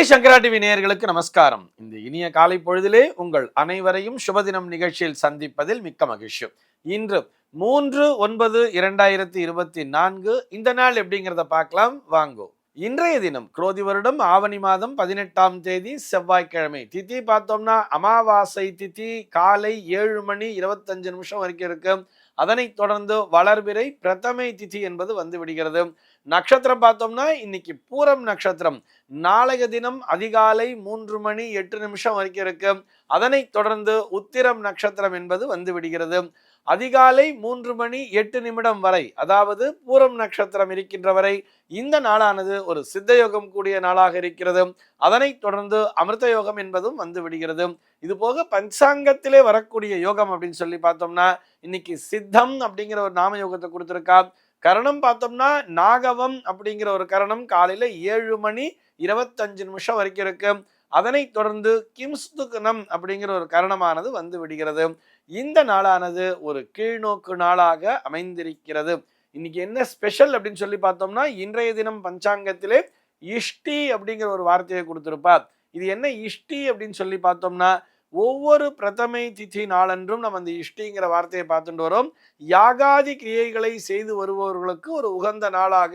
ஸ்ரீ சங்கரா TV நேயர்களுக்கு நமஸ்காரம். இந்த இனிய காலை பொழுதிலே உங்கள் அனைவரையும் சுபதினம் நிகழ்ச்சியில் சந்திப்பதில் மிக்க மகிழ்ச்சி. இன்று மூன்று ஒன்பது இரண்டாயிரத்தி இருபத்தி நான்கு இந்த நாள் எப்படிங்கிறத பார்க்கலாம். வாங்கோ. இன்றைய தினம் குரோதி வருடம் ஆவணி மாதம் பதினெட்டாம் தேதி செவ்வாய்க்கிழமை. திதி பார்த்தோம்னா அமாவாசை திதி காலை ஏழு மணி இருபத்தஞ்சு நிமிஷம் வரைக்கும் இருக்கு. அதனைத் தொடர்ந்து வளர்பிறை பிரதமை திதி என்பது வந்து விடுகிறது. நட்சத்திரம் பார்த்தோம்னா இன்னைக்கு பூரம் நட்சத்திரம். நாளைய தினம் அதிகாலை மூன்று மணி எட்டு நிமிஷம் வரைக்கும் இருக்கு. அதனைத் தொடர்ந்து உத்திரம் நட்சத்திரம் என்பது வந்து விடுகிறது. அதிகாலை மூன்று மணி எட்டு நிமிடம் வரை அதாவது பூரம் நட்சத்திரம் இருக்கின்ற வரை இந்த நாளானது ஒரு சித்த யோகம் கூடிய நாளாக இருக்கிறது. அதனைத் தொடர்ந்து அமிர்த யோகம் என்பதும் வந்து விடுகிறது. இது போக பஞ்சாங்கத்திலே வரக்கூடிய யோகம் அப்படின்னு சொல்லி பார்த்தோம்னா இன்னைக்கு சித்தம் அப்படிங்கிற ஒரு நாம யோகத்தை கொடுத்துருக்கா. கரணம் பார்த்தோம்னா நாகவம் அப்படிங்கிற ஒரு கரணம் காலையில ஏழு மணி இருபத்தஞ்சு நிமிஷம் வரைக்கும் இருக்கு. அதனைத் தொடர்ந்து கிம்ஸ்துகனம் அப்படிங்கிற ஒரு கரணமானது வந்து விடுகிறது. இந்த நாளானது ஒரு கீழ்நோக்கு நாளாக அமைந்திருக்கிறது. இன்னைக்கு என்ன ஸ்பெஷல் அப்படின்னு சொல்லி பார்த்தோம்னா இன்றைய தினம் பஞ்சாங்கத்திலே இஷ்டி அப்படிங்கிற ஒரு வார்த்தையை கொடுத்திருப்பார். இது என்ன இஷ்டி அப்படின்னு சொல்லி பார்த்தோம்னா ஒவ்வொரு பிரதமை திதி நாளன்றும் நம்ம இந்த இஷ்டிங்கிற வார்த்தையை பார்த்துட்டு வரோம். யாகாதி கிரியைகளை செய்து வருபவர்களுக்கு ஒரு உகந்த நாளாக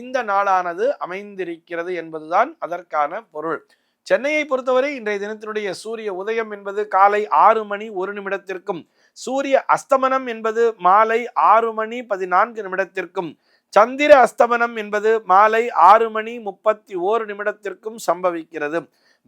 இந்த நாளானது அமைந்திருக்கிறது என்பதுதான் அதற்கான பொருள். சென்னையை பொறுத்தவரை இன்றைய தினத்தினுடைய சூரிய உதயம் என்பது காலை ஆறு மணி ஒரு நிமிடத்திற்கும் சூரிய அஸ்தமனம் என்பது மாலை ஆறு மணி பதினான்கு நிமிடத்திற்கும் சந்திர அஸ்தமனம் என்பது மாலை ஆறு மணி முப்பத்தி ஓரு நிமிடத்திற்கும் சம்பவிக்கிறது.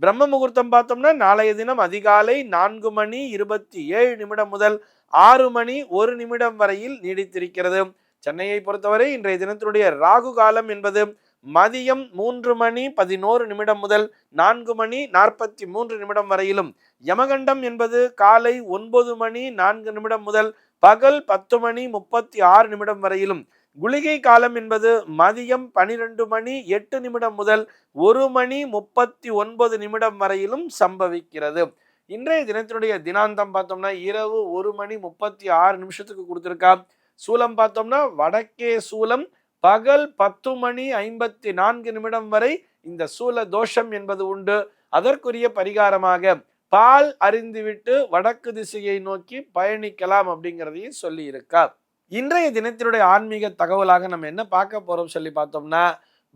பிரம்ம முகூர்த்தம் பார்த்தோம்னா நாளைய தினம் அதிகாலை நான்கு மணி இருபத்தி ஏழு நிமிடம் முதல் ஆறு மணி ஒரு நிமிடம் வரையில் நீடித்திருக்கிறது. சென்னையை பொறுத்தவரை இன்றைய தினத்தினுடைய ராகு காலம் என்பது மதியம் மூன்று மணி பதினோரு நிமிடம் முதல் நான்கு மணி நாற்பத்தி மூன்று நிமிடம் வரையிலும். யமகண்டம் என்பது காலை ஒன்பது மணி நான்கு நிமிடம் முதல் பகல் பத்து மணி முப்பத்தி ஆறு நிமிடம் வரையிலும். குளிகை காலம் என்பது மதியம் பனிரெண்டு மணி எட்டு நிமிடம் முதல் ஒரு மணி முப்பத்தி ஒன்பது நிமிடம் வரையிலும் சம்பவிக்கிறது. இன்றைய தினத்தினுடைய தினாந்தம் பார்த்தோம்னா இரவு ஒரு மணி முப்பத்தி ஆறு நிமிஷத்துக்கு கொடுத்துருக்கா. சூலம் பார்த்தோம்னா வடக்கே சூலம் பகல் பத்து மணி ஐம்பத்தி நான்கு நிமிடம் வரை இந்த சூல தோஷம் என்பது உண்டு. அதற்குரிய பரிகாரமாக பால் அறிந்துவிட்டு வடக்கு திசையை நோக்கி பயணிக்கலாம் அப்படிங்கிறதையும் சொல்லி இருக்கார் இன்றைய தினத்தினுடைய ஆன்மீக தகவலாக நம்ம என்ன பார்க்க போறோம் சொல்லி பார்த்தோம்னா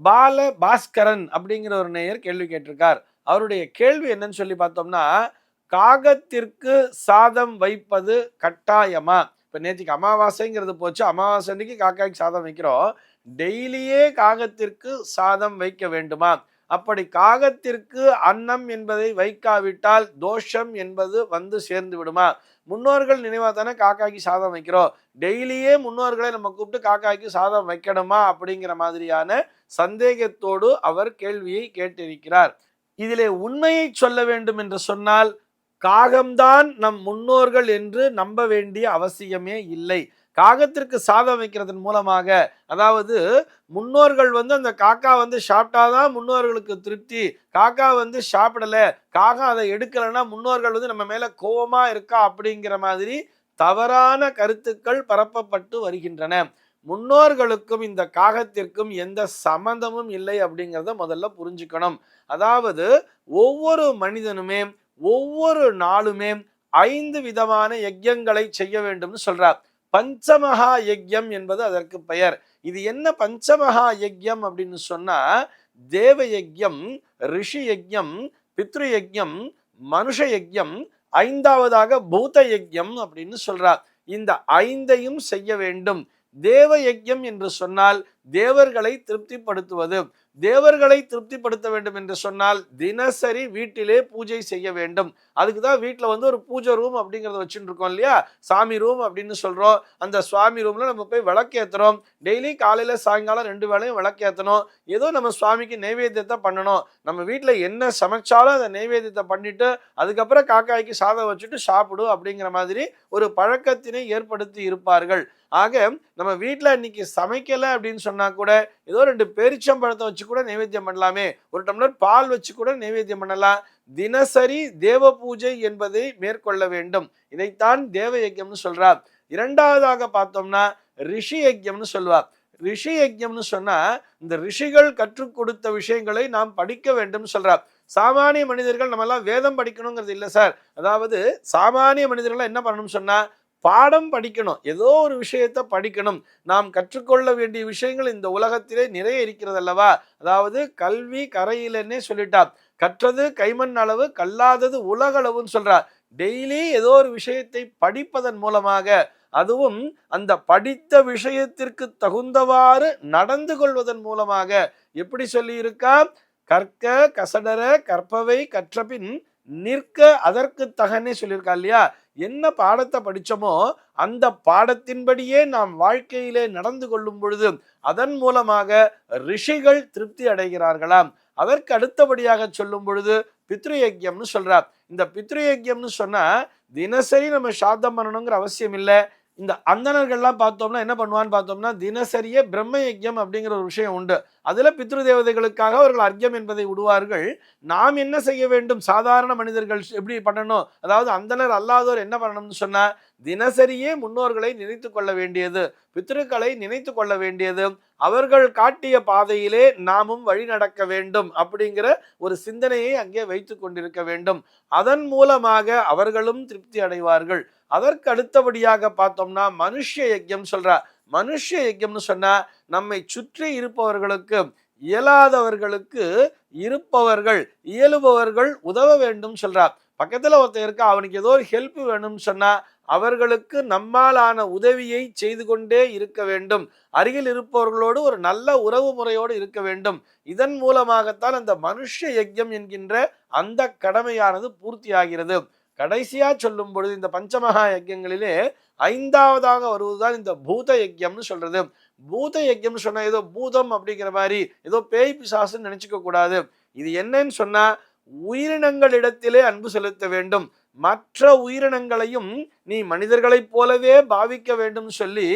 பால பாஸ்கரன் அப்படிங்கிற ஒரு நேயர் கேள்வி கேட்டிருக்கார். அவருடைய கேள்வி என்னன்னு சொல்லி பார்த்தோம்னா காகத்திற்கு சாதம் வைப்பது கட்டாயமா? இப்ப நேற்றுக்கு அமாவாசைங்கிறது போச்சு. அமாவாசை அன்னைக்கு காக்காய்க்கு சாதம் வைக்கிறோம். டெய்லியே காகத்திற்கு சாதம் வைக்க வேண்டுமா? அப்படி காகத்திற்கு அன்னம் என்பதை வைக்காவிட்டால் தோஷம் என்பது வந்து சேர்ந்து விடுமா முன்னோர்கள் நினைவாக தானே காக்காய்க்கு சாதம் வைக்கிறோம். டெய்லியே முன்னோர்களை நம்ம கூப்பிட்டு காக்காய்க்கு சாதம் வைக்கணுமா? அப்படிங்கிற மாதிரியான சந்தேகத்தோடு அவர் கேள்வியை கேட்டிருக்கிறார். இதிலே உண்மையை சொல்ல வேண்டும் என்று சொன்னால் காகம்தான் நம் முன்னோர்கள் என்று நம்ப வேண்டிய அவசியமே இல்லை. காகத்திற்கு சாதம் வைக்கிறதன் மூலமாக அதாவது முன்னோர்கள் வந்து அந்த காக்கா வந்து சாப்பிட்டாதான் முன்னோர்களுக்கு திருப்தி. காக்கா வந்து சாப்பிடலை காகம் அதை எடுக்கலைன்னா முன்னோர்கள் வந்து நம்ம மேலே கோபமாக இருக்கா அப்படிங்கிற மாதிரி தவறான கருத்துக்கள் பரப்பப்பட்டு வருகின்றன. முன்னோர்களுக்கும் இந்த காகத்திற்கும் எந்த சம்பந்தமும் இல்லை அப்படிங்கிறத முதல்ல புரிஞ்சுக்கணும். அதாவது ஒவ்வொரு மனிதனுமே ஒவ்வொரு நாளுமே ஐந்து விதமான யஜ்யங்களை செய்ய வேண்டும்னு சொல்றார். பஞ்சமகா யஜ்யம் என்பது அதற்கு பெயர். இது என்ன பஞ்சமகா யஜ்யம் அப்படின்னு சொன்னா தேவ யஜ்யம் ரிஷி யஜ்யம் பித்ரு யஜ்யம் மனுஷ யஜ்யம் ஐந்தாவதாக பூத யஜ்யம் அப்படின்னு சொல்றார். இந்த ஐந்தையும் செய்ய வேண்டும். தேவ யஜ்யம் என்று சொன்னால் தேவர்களை திருப்திப்படுத்துவது. தேவர்களை திருப்திப்படுத்த வேண்டும் என்று சொன்னால் தினசரி வீட்டிலே பூஜை செய்ய வேண்டும். அதுக்கு தான் வீட்டில் வந்து ஒரு பூஜை ரூம் அப்படிங்கிறத வச்சுட்டு இருக்கோம் இல்லையா? சாமி ரூம் அப்படின்னு சொல்கிறோம் அந்த சுவாமி ரூமில் நம்ம போய் விளக்கேற்றுறோம் டெய்லி காலையில் சாயங்காலம் ரெண்டு வேளையும் விளக்கேற்றணும் ஏதோ நம்ம சுவாமிக்கு நைவேத்தியத்தை பண்ணணும். நம்ம வீட்டில் என்ன சமைச்சாலும் அந்த நைவேத்தியத்தை பண்ணிவிட்டு அதுக்கப்புறம் காக்காய்க்கு சாதம் வச்சுட்டு சாப்பிடும் அப்படிங்கிற மாதிரி ஒரு பழக்கத்தினை ஏற்படுத்தி இருப்பார்கள். ஆக நம்ம வீட்டில் இன்னைக்கு சமைக்கலை அப்படின்னு சொன்னால் கூட ஏதோ ரெண்டு பெருச்சம்பழத்தை வச்சு கூட நைவேத்தியம் பண்ணலாமே. ஒரு டம்ளர் பால் வச்சு கூட நைவேத்தியம் பண்ணலாம். தினசரி தேவ பூஜை என்பதை மேற்கொள்ள வேண்டும். இதைத்தான் தேவ யஜ்யம்னு சொல்றார் இரண்டாவதாக பார்த்தோம்னா ரிஷி யஜ்யம்னு சொல்வார் ரிஷி யஜ்யம்னு சொன்னா இந்த ரிஷிகள் கற்றுக் கொடுத்த விஷயங்களை நாம் படிக்க வேண்டும் சொல்றார் சாமானிய மனிதர்கள் நம்ம எல்லாம் வேதம் படிக்கணுங்கிறது இல்லை சார். அதாவது சாமானிய மனிதர்கள் என்ன பண்ணணும்னு சொன்னா பாடம் படிக்கணும். ஏதோ ஒரு விஷயத்தை படிக்கணும். நாம் கற்றுக்கொள்ள வேண்டிய விஷயங்கள் இந்த உலகத்திலே நிறைய இருக்கிறது அல்லவா அதாவது கல்வி கரையிலன்னே சொல்லிட்டார் கற்றது கைமண் அளவு கல்லாதது உலக அளவுன்னு சொல்றார் டெய்லி ஏதோ ஒரு விஷயத்தை படிப்பதன் மூலமாக அதுவும் அந்த படித்த விஷயத்திற்கு தகுந்தவாறு நடந்து கொள்வதன் மூலமாக எப்படி சொல்லியிருக்கா? கற்க கசடர கற்பவை கற்றபின் நிற்க அதற்கு தகனே சொல்லியிருக்கா இல்லையா? என்ன பாடத்தை படித்தோமோ அந்த பாடத்தின்படியே நாம் வாழ்க்கையிலே நடந்து கொள்ளும் பொழுது அதன் மூலமாக ரிஷிகள் திருப்தி அடைகிறார்களாம். அதற்கு அடுத்தபடியாக சொல்லும் பொழுது பித்ரு சொல்கிறார் இந்த பித்ரு சொன்னால் தினசரி நம்ம சாத்தம் பண்ணணுங்கிற அவசியம் இல்லை. இந்த அந்தணர்கள்லாம் பார்த்தோம்னா என்ன பண்ணுவான்னு பார்த்தோம்னா தினசரியே பிரம்ம யஜ்யம் அப்படிங்கிற ஒரு விஷயம் உண்டு. அதில் பித்ரு தேவதைகளுக்காக அவர்கள் அர்க்கியம் என்பதை விடுவார்கள் நாம் என்ன செய்ய வேண்டும்? சாதாரண மனிதர்கள் எப்படி பண்ணணும்? அதாவது அந்தனர் அல்லாதோர் என்ன பண்ணணும்னு சொன்னால் தினசரியே முன்னோர்களை நினைத்து கொள்ள வேண்டியது பித்ருக்களை நினைத்து கொள்ள வேண்டியது. அவர்கள் காட்டிய பாதையிலே நாமும் வழி நடக்க வேண்டும் அப்படிங்கிற ஒரு சிந்தனையை அங்கே வைத்து கொண்டிருக்க வேண்டும். அதன் மூலமாக அவர்களும் திருப்தி அடைவார்கள். அதற்கு அடுத்தபடியாக பார்த்தோம்னா மனுஷ யஜ்யம் சொல்றார் மனுஷ யஜ்யம்னு சொன்னா நம்மை சுற்றி இருப்பவர்களுக்கு இயலாதவர்களுக்கு இருப்பவர்கள் இயலுபவர்கள் உதவ வேண்டும் சொல்றார் பக்கத்தில் ஒருத்தர் இருக்கா அவனுக்கு ஏதோ ஒரு ஹெல்ப் வேணும்னு சொன்னா அவர்களுக்கு நம்மாலான உதவியை செய்து கொண்டே இருக்க வேண்டும். அருகில் இருப்பவர்களோடு ஒரு நல்ல உறவு முறையோடு இருக்க வேண்டும். இதன் மூலமாகத்தான் அந்த மனுஷ யஜ்யம் என்கின்ற அந்த கடமையானது பூர்த்தியாகிறது. கடைசியா சொல்லும் பொழுது இந்த பஞ்சமகா யஜ்யங்களிலே ஐந்தாவதாக வருவதுதான் இந்த பூத யஜ்யம்னு சொல்றது. பூத யஜ்யம்னு சொன்னா ஏதோ பூதம் அப்படிங்கிற மாதிரி ஏதோ பேய் பிசாசுன்னு நினைச்சுக்க கூடாது. இது என்னன்னு சொன்னா உயிரினங்களிடத்திலே அன்பு செலுத்த வேண்டும். மற்ற உயிரினங்களையும் நீ மனிதர்களைப் போலவே பாவிக்க வேண்டும் சொல்லி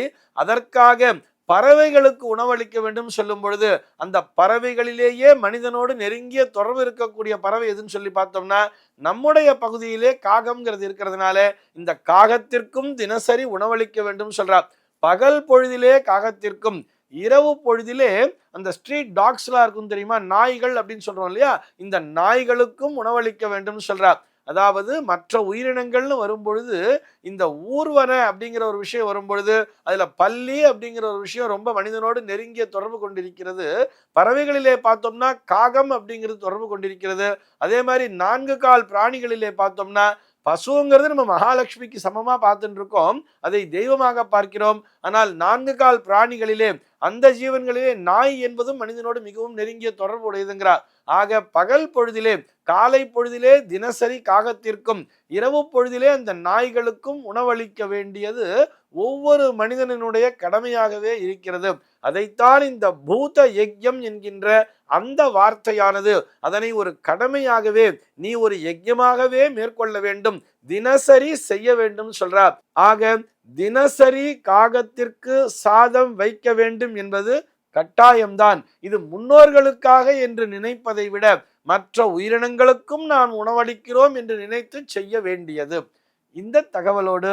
அதற்காக பறவைகளுக்கு உணவளிக்க வேண்டும் சொல்லும் பொழுது அந்த பறவைகளிலேயே மனிதனோடு நெருங்கிய தொடர்பு இருக்கக்கூடிய பறவை எதுன்னு சொல்லி பார்த்தோம்னா நம்முடைய பகுதியிலே காகம்ங்கிறது இருக்கிறதுனால இந்த காகத்திற்கும் தினசரி உணவளிக்க வேண்டும் சொல்றார். பகல் பொழுதிலே காகத்திற்கும் இரவு பொழுதிலே அந்த ஸ்ட்ரீட் டாக்ஸ்லாம் இருக்கும் தெரியுமா? நாய்கள் அப்படின்னு சொல்றோம் இல்லையா? இந்த நாய்களுக்கும் உணவளிக்க வேண்டும் சொல்றார். அதாவது மற்ற உயிரினங்கள்னு வரும்பொழுது இந்த ஊர்வன அப்படிங்கிற ஒரு விஷயம் வரும்பொழுது அதில் பள்ளி அப்படிங்கிற ஒரு விஷயம் ரொம்ப மனிதனோடு நெருங்கிய தொடர்பு கொண்டிருக்கிறது. பறவைகளிலே பார்த்தோம்னா காகம் அப்படிங்கிறது தொடர்பு கொண்டிருக்கிறது. அதே மாதிரி நான்கு கால் பிராணிகளிலே பார்த்தோம்னா பசுங்கிறது நம்ம மகாலட்சுமிக்கு சமமாக பார்த்துட்டு இருக்கோம் அதை தெய்வமாக பார்க்கிறோம். ஆனால் நான்கு கால் பிராணிகளிலே அந்த ஜீவன்களிலே நாய் என்பதும் மனிதனோடு மிகவும் நெருங்கிய தொடர்பு உடையதுங்கிறார் ஆக பகல் பொழுதிலே காலை பொழுதிலே தினசரி காகத்திற்கும் இரவு பொழுதிலே அந்த நாய்களுக்கும் உணவளிக்க வேண்டியது ஒவ்வொரு மனிதனினுடைய கடமையாகவே இருக்கிறது. அதைத்தான் இந்த பூத யஜ்யம் என்கின்ற அந்த வார்த்தையானது. அதனை ஒரு கடமையாகவே நீ ஒரு யஜ்யமாகவே மேற்கொள்ள வேண்டும். தினசரி செய்ய வேண்டும் சொல்றார். ஆக தினசரி காகத்திற்கு சாதம் வைக்க வேண்டும் என்பது கட்டாயம்தான். இது முன்னோர்களுக்காக என்று நினைப்பதை விட மற்ற உயிரினங்களுக்கும் நாம் உணவளிக்கிறோம் என்று நினைத்து செய்ய வேண்டியது. இந்த தகவலோடு